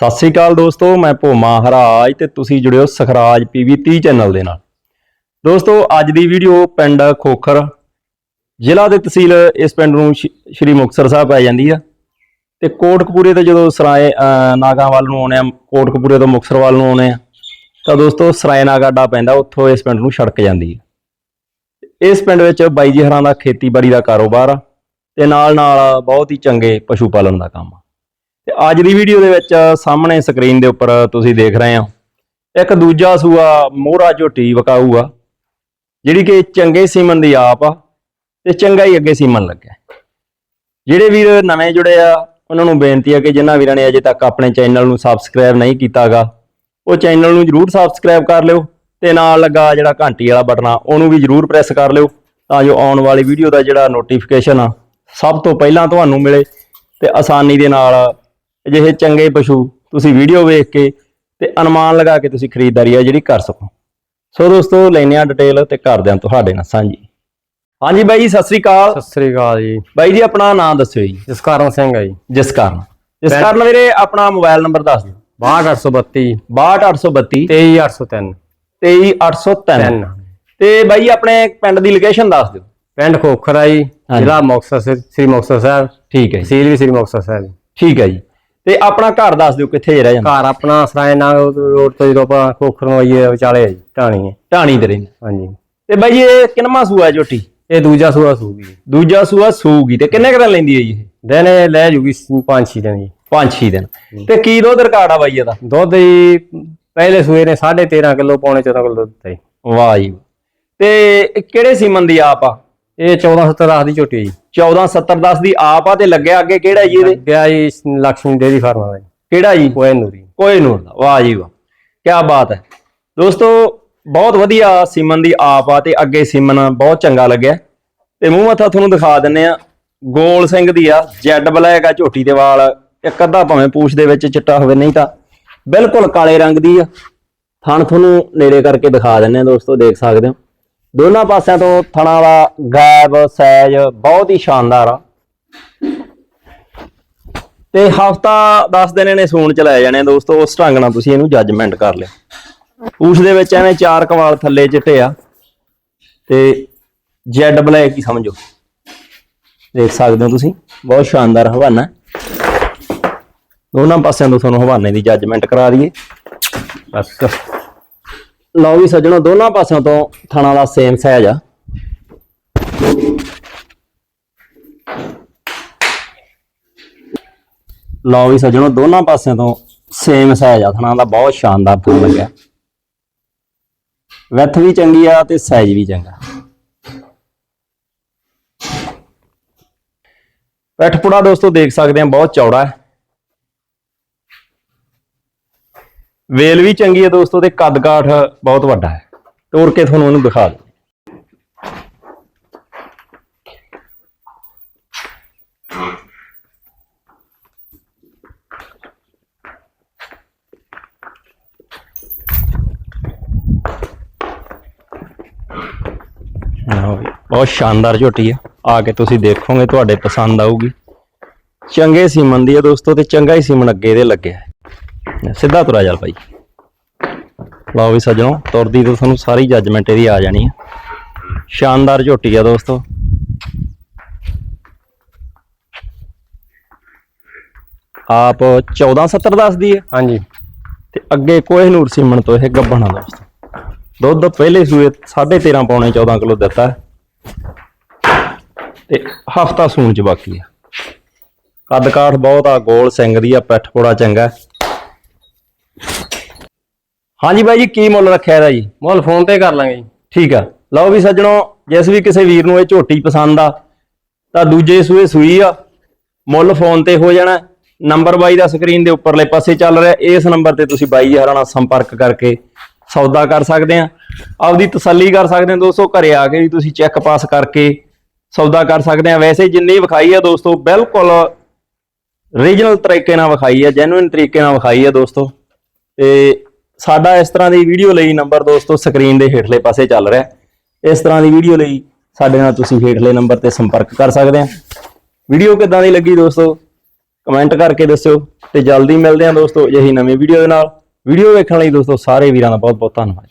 ਸਤਿ ਸ੍ਰੀ ਅਕਾਲ ਦੋਸਤੋ ਮੈਂ ਭੋਮਾ ਹਰਾਜ ਤੇ ਤੁਸੀਂ ਜੁੜਿਓ ਸਖਰਾਜ ਪੀਵੀ 30 ਚੈਨਲ ਦੇ ਨਾਲ। ਦੋਸਤੋ ਅੱਜ ਦੀ ਵੀਡੀਓ ਪਿੰਡ ਖੋਖਰ ਜ਼ਿਲ੍ਹਾ ਦੇ ਤਹਿਸੀਲ ਇਸ ਪਿੰਡ ਨੂੰ ਸ਼੍ਰੀ- ਮੁਕਤਸਰ ਸਾਹਿਬ ਪੈ ਜਾਂਦੀ ਆ। ਤੇ ਕੋਟਕਪੂਰੇ ਤੋਂ ਜਦੋਂ ਸਰਾਏ ਅਹ, ਨਾਗਾ ਵੱਲ ਨੂੰ ਆਉਣੇ ਆ ਕੋਟਕਪੂਰੇ ਤੋਂ ਮੁਕਤਸਰ ਵੱਲ ਨੂੰ ਆਉਣੇ ਆ ਤਾਂ ਦੋਸਤੋ ਸਰਾਏ ਨਾਗਾ ਅੱਡਾ ਪੈਂਦਾ ਉੱਥੋਂ ਇਸ ਪਿੰਡ ਨੂੰ ਸੜਕ ਜਾਂਦੀ ਆ। ਇਸ ਪਿੰਡ ਵਿੱਚ ਬਾਈ ਜੀ ਹਰਾਂ ਦਾ ਖੇਤੀਬਾੜੀ ਦਾ ਕਾਰੋਬਾਰ ਆ ਤੇ ਨਾਲ ਨਾਲ ਬਹੁਤ ਹੀ ਚੰਗੇ ਪਸ਼ੂ ਪਾਲਣ ਦਾ ਕੰਮ ਆ। ਅੱਜ ਦੀ ਵੀਡੀਓ ਦੇ ਵਿੱਚ ਸਾਹਮਣੇ ਸਕਰੀਨ ਦੇ ਉੱਪਰ ਤੁਸੀਂ ਦੇਖ ਰਹੇ ਹੋ। ਇੱਕ ਦੂਜਾ ਸੂਆ ਮੋਹਰਾ ਝੋਟੀ ਵਕਾਊ ਆ ਜਿਹੜੀ ਕਿ ਚੰਗੇ ਸੀਮਨ ਦੀ ਆਪ ਆ ਤੇ ਚੰਗਾ ਹੀ ਅੱਗੇ ਸੀਮਨ ਲੱਗਿਆ। ਜਿਹੜੇ ਵੀਰ ਨਵੇਂ ਜੁੜੇ ਆ, ਉਹਨਾਂ ਨੂੰ ਬੇਨਤੀ ਆ ਕਿ ਜਿਨ੍ਹਾਂ ਵੀਰਾਂ ਨੇ ਅਜੇ ਤੱਕ ਆਪਣੇ ਚੈਨਲ ਨੂੰ ਸਬਸਕ੍ਰਾਈਬ ਨਹੀਂ ਕੀਤਾਗਾ, ਉਹ ਚੈਨਲ ਨੂੰ ਜਰੂਰ ਸਬਸਕ੍ਰਾਈਬ ਕਰ ਲਿਓ ਤੇ ਨਾਲ ਲੱਗਾ ਜਿਹੜਾ ਘੰਟੀ ਵਾਲਾ ਬਟਨ ਆ, ਉਹਨੂੰ ਵੀ ਜਰੂਰ ਪ੍ਰੈਸ ਕਰ ਲਿਓ ਤਾਂ ਜੋ ਆਉਣ ਵਾਲੀ ਵੀਡੀਓ ਦਾ ਜਿਹੜਾ ਨੋਟੀਫਿਕੇਸ਼ਨ ਆ, ਸਭ ਤੋਂ ਪਹਿਲਾਂ ਤੁਹਾਨੂੰ ਮਿਲੇ ਤੇ ਆਸਾਨੀ ਦੇ ਨਾਲ ਅਜਿਹੇ ਚੰਗੇ ਪਸ਼ੂ ਤੁਸੀਂ ਵੀਡੀਓ ਵੇਖ ਕੇ ਤੇ ਅਨੁਮਾਨ ਲਗਾ ਕੇ ਤੁਸੀਂ ਖਰੀਦਦਾਰੀ ਆ ਜਿਹੜੀ ਕਰ ਸਕੋ। ਸੋ ਦੋਸਤੋ ਲੈਨੇ ਆ ਡਿਟੇਲ ਤੇ ਕਰਦੇ ਹਾਂ ਤੁਹਾਡੇ ਨਾਲ ਸਾਂਝੀ। ਹਾਂਜੀ ਬਾਈ ਜੀ ਸਤਿ ਸ੍ਰੀ ਅਕਾਲ। ਸਤਿ ਸ੍ਰੀ ਅਕਾਲ ਜੀ। ਬਾਈ ਜੀ ਆਪਣਾ ਨਾਮ ਦੱਸਿਓ ਜੀ। ਜਸਕਰਨ ਸਿੰਘ ਹੈ ਜੀ। ਜਿਸ ਕਾਰਨ ਜਿਸ ਕਾਰਨ ਵੀਰੇ ਆਪਣਾ ਮੋਬਾਈਲ ਨੰਬਰ ਦੱਸ ਦਿਓ। 62832 62832 23803 23803 ਤੇ ਬਾਈ ਆਪਣੇ ਪਿੰਡ ਦੀ ਲੋਕੇਸ਼ਨ ਦੱਸ ਦਿਓ। ਪਿੰਡ ਖੋਖਰਾ ਜੀ। ਹਾਂਜੀ। ਜ਼ਿਲ੍ਹਾ ਮੁਕਤਸਰ ਸ੍ਰੀ ਮੁਕਤਸਰ ਸਾਹਿਬ। ਠੀਕ ਹੈ ਜੀ। ਤਹਿਸੀਲ ਵੀ ਸ੍ਰੀ ਮੁਕਤਸਰ ਸਾਹਿਬ। ਠੀਕ ਹੈ ਜੀ। ਤੇ ਆਪਣਾ ਘਰ ਦੱਸ ਦਿਓ ਕਿੱਥੇ ਰਹਿ ਜਾਂਦਾ। ਘਰ ਆਪਣਾ ਸਰਾਏ ਨਾਲ ਰੋਡ ਤੋਂ ਜਦੋਂ ਆਪਾਂ ਖੋਖਰ ਨੂੰ ਆਈਏ ਵਿਚਾਲੇ ਜੀ ਢਾਣੀ ਹੈ ਢਾਣੀ ਤੇ ਰਹਿੰਦੇ। ਹਾਂਜੀ। ਤੇ ਬਾਈ ਇਹ ਕਿੰਨਵਾਂ ਸੂਆ ਝੋਟੀ? ਇਹ ਦੂਜਾ ਸੂਆ ਸੂਗੀ। ਦੂਜਾ ਸੂਆ ਸੂਗੀ ਤੇ ਕਿੰਨੇ ਕੁ ਦਿਨ ਲੈਂਦੀ ਹੈ ਜੀ ਇਹ? ਦਿਨ ਇਹ ਲੈ ਜੂਗੀ 5-6 ਦਿਨ ਜੀ। 5-6 ਦਿਨ। ਤੇ ਕੀ ਦੁੱਧ ਰਿਕਾਰਡ ਆ ਬਾਈ ਇਹਦਾ? ਦੁੱਧ ਜੀ ਪਹਿਲੇ ਸੂਏ ਨੇ 13.5 ਕਿਲੋ ਪੌਣੇ 14 ਕਿਲੋ ਦੁੱਧ ਦਿੱਤਾ ਜੀ। ਵਾਹ ਜੀ। ਤੇ ਕਿਹੜੇ ਸੀਮਨ ਦੀ ਆਪ ਆ? ਇਹ 1470 10 ਦੀ ਝੋਟੀ ਹੈ ਜੀ। 147010 ਦੀ ਆਪ ਆ ਤੇ ਲੱਗਿਆ ਅੱਗੇ ਕਿਹੜਾ ਜੀ ਇਹਦੇ? ਗਿਆ ਜੀ ਲక్ష్ਮੀ ਡੇਰੀ ਫਾਰਮ ਦਾ ਜੀ। ਕਿਹੜਾ ਜੀ? ਕੋਏ ਨੂਰੀ ਕੋਈ ਨੂਰ ਦਾ। ਵਾਹ ਜੀ ਵਾਹ। ਕੀ ਬਾਤ ਹੈ। ਦੋਸਤੋ ਬਹੁਤ ਵਧੀਆ ਸੀਮਨ ਦੀ ਆਪ ਆ ਤੇ ਅੱਗੇ ਸੀਮਨ ਬਹੁਤ ਚੰਗਾ ਲੱਗਿਆ। ਤੇ ਮੂੰਹ ਮੱਥਾ ਤੁਹਾਨੂੰ ਦਿਖਾ ਦਿੰਨੇ ਆ ਗੋਲ ਸਿੰਘ ਦੀ ਆ ਜੈਡ ਬਲੈਕ ਆ ਝੋਟੀ ਦੇ ਵਾਲ। ਇੱਕ ਅੱਧਾ ਭਾਵੇਂ ਪੂਛ ਦੇ ਵਿੱਚ ਚਿੱਟਾ ਹੋਵੇ ਨਹੀਂ ਤਾਂ ਬਿਲਕੁਲ ਕਾਲੇ ਰੰਗ ਦੀ ਆ। ਥਣ ਤੁਹਾਨੂੰ ਨੇੜੇ ਕਰਕੇ ਦਿਖਾ ਦਿੰਨੇ ਆ ਦੋਸਤੋ ਦੇਖ ਸਕਦੇ ਹੋ। ਦੋਨਾਂ ਪਾਸਿਆਂ ਤੋਂ ਥਣਾ ਦਾ ਗੈਬ ਸਾਈਜ਼ ਬਹੁਤ ਹੀ ਸ਼ਾਨਦਾਰ ਆ। ਤੇ ਹਫਤਾ 10 ਦਿਨ ਇਹਨੇ ਸੂਣ ਚ ਲੈ ਜਾਣੇ ਆ ਦੋਸਤੋ, ਉਸ ਢੰਗ ਨਾਲ ਤੁਸੀਂ ਇਹਨੂੰ ਜੱਜਮੈਂਟ ਕਰ ਲਿਓ। ਪੂਛ ਦੇ ਵਿੱਚ ਐਵੇਂ ਚਾਰ ਕਵਾਲ ਥੱਲੇ ਚਿੱਟੇ ਆ ਤੇ ਜੈਡ ਬਲੈਕ ਹੀ ਸਮਝੋ। ਦੇਖ ਸਕਦੇ ਹੋ ਤੁਸੀਂ, ਬਹੁਤ ਸ਼ਾਨਦਾਰ ਹਵਾਨਾ। ਦੋਨਾਂ ਪਾਸਿਆਂ ਤੋਂ ਤੁਹਾਨੂੰ ਹਵਾਨੇ ਦੀ ਜੱਜਮੈਂਟ ਕਰਾ ਦਈਏ। ਬਸ। ਲਓ ਵੀ ਸੱਜਣੋ, ਦੋਨਾਂ ਪਾਸਿਆਂ ਤੋਂ ਥਣਾ ਦਾ ਸੇਮ ਸਾਈਜ਼ ਆ। ਲਓ ਵੀ ਸੱਜਣੋ, ਦੋਨਾਂ ਪਾਸਿਆਂ ਤੋਂ ਸੇਮ ਸਾਈਜ਼ ਆ। ਥਣਾ ਦਾ ਬਹੁਤ ਸ਼ਾਨਦਾਰ ਫੁੱਲ ਲੱਗਿਆ। ਵਿੱਥ ਵੀ ਚੰਗੀ ਆ ਤੇ ਸਾਈਜ਼ ਵੀ ਚੰਗਾ। ਪੈਠਪੁੜਾ ਦੋਸਤੋ, ਦੇਖ ਸਕਦੇ ਆ, ਬਹੁਤ ਚੌੜਾ ਹੈ। ਵੇਲ ਵੀ ਚੰਗੀ ਹੈ ਦੋਸਤੋ ਤੇ ਕੱਦ ਕਾਠ ਬਹੁਤ ਵੱਡਾ ਹੈ। ਤੋੜ ਕੇ ਤੁਹਾਨੂੰ ਉਹਨੂੰ ਦਿਖਾ ਦਿੰਦੇ ਵੀ, ਬਹੁਤ ਸ਼ਾਨਦਾਰ ਝੋਟੀ ਆ ਆ ਕੇ ਤੁਸੀਂ ਦੇਖੋਗੇ ਤੁਹਾਡੇ ਪਸੰਦ ਆਊਗੀ। ਚੰਗੇ ਸੀਮਨ ਦੀ ਹੈ ਦੋਸਤੋ ਤੇ ਚੰਗਾ ਹੀ ਸੀਮਨ ਅੱਗੇ ਦੇ ਲੱਗਿਆ ਹੈ। ਸਿੱਧਾ ਤੁਰਾ ਚੱਲ ਭਾਈ। ਲਓ ਵੀ ਸੱਜਣੋ ਤੁਰਦੀ ਤੋਂ ਤੁਹਾਨੂੰ ਸਾਰੀ ਜੱਜਮੈਂਟ ਇਹਦੀ ਆ ਜਾਣੀ ਹੈ ਸ਼ਾਨਦਾਰ ਝੋਟੀ ਆ ਦੋਸਤੋ। ਆਪ 1470 ਦੱਸਦੀ ਹੈ ਹਾਂਜੀ। ਤੇ ਅੱਗੇ ਕੋਹਿਨੂਰ ਸੀਮਨ ਤੋਂ ਇਹ ਗੱਬਣਾ ਦੋਸਤੋ। ਦੁੱਧ ਪਹਿਲੇ ਸੂਏ 13.5 ਪੌਣੇ 14 ਕਿਲੋ ਦਿੱਤਾ। ਤੇ ਹਫਤਾ ਸੂਣ ਚ ਬਾਕੀ ਆ। ਕੱਦ ਕਾਠ ਬਹੁਤ ਆ ਗੋਲ ਸਿੰਘ ਦੀ ਆ ਪਿੱਠ ਪੋੜਾ ਚੰਗਾ। ਹਾਂਜੀ ਬਾਈ ਜੀ ਕੀ ਮੁੱਲ ਰੱਖਿਆ ਇਹਦਾ ਜੀ? ਮੁੱਲ ਫੋਨ ਤੇ ਕਰ ਲਾਂਗੇ ਜੀ। ਠੀਕ ਆ। ਲਓ ਵੀ ਸੱਜਣੋ ਜਿਸ ਵੀ ਕਿਸੇ ਵੀਰ ਨੂੰ ਇਹ ਝੋਟੀ ਪਸੰਦ ਆ ਤਾਂ ਦੂਜੇ ਸੂਏ ਸੂਈ ਆ ਮੁੱਲ ਫੋਨ ਤੇ ਹੋ ਜਾਣਾ। ਨੰਬਰ ਬਾਈ ਦਾ ਸਕਰੀਨ ਦੇ ਉੱਪਰਲੇ ਪਾਸੇ ਚੱਲ ਰਿਹਾ ਇਸ ਨੰਬਰ ਤੇ ਤੁਸੀਂ ਬਾਈ ਜੀ ਹਰਾਂ ਨਾਲ ਸੰਪਰਕ ਕਰਕੇ ਸੌਦਾ ਕਰ ਸਕਦੇ ਆ। ਆਪਦੀ ਤਸੱਲੀ ਕਰ ਸਕਦੇ ਆ ਦੋਸਤੋ ਘਰੇ ਆ ਕੇ ਵੀ ਤੁਸੀਂ ਚੈੱਕ ਪਾਸ ਕਰਕੇ ਸੌਦਾ ਕਰ ਸਕਦੇ ਆ। ਵੈਸੇ ਜਿੰਨੀ ਵਿਖਾਈ ਆ ਦੋਸਤੋ ਬਿਲਕੁਲ ਰੀਜਨਲ ਤਰੀਕੇ ਨਾਲ ਵਿਖਾਈ ਆ ਜੈਨੂਇਨ ਤਰੀਕੇ ਨਾਲ ਵਿਖਾਈ ਆ ਦੋਸਤੋ। ਤੇ ਸਾਡਾ ਇਸ ਤਰ੍ਹਾਂ ਦੀ ਵੀਡੀਓ ਲਈ ਨੰਬਰ ਦੋਸਤੋ ਸਕਰੀਨ ਦੇ ਹੇਠਲੇ ਪਾਸੇ ਚੱਲ ਰਿਹਾ ਇਸ ਤਰ੍ਹਾਂ ਦੀ ਵੀਡੀਓ ਲਈ ਸਾਡੇ ਨਾਲ ਤੁਸੀਂ ਹੇਠਲੇ ਨੰਬਰ ਤੇ ਸੰਪਰਕ ਕਰ ਸਕਦੇ ਆ। ਵੀਡੀਓ ਕਿੱਦਾਂ ਦੀ ਲੱਗੀ ਦੋਸਤੋ? ਕਮੈਂਟ ਕਰਕੇ ਦੱਸਿਓ ਤੇ ਜਲਦੀ ਮਿਲਦੇ ਹਾਂ ਦੋਸਤੋ ਅਜਿਹੀ ਨਵੀਂ ਵੀਡੀਓ ਦੇ ਨਾਲ। ਵੀਡੀਓ ਵੇਖਣ ਲਈ ਦੋਸਤੋ ਸਾਰੇ ਵੀਰਾਂ ਦਾ ਬਹੁਤ ਬਹੁਤ ਧੰਨਵਾਦ।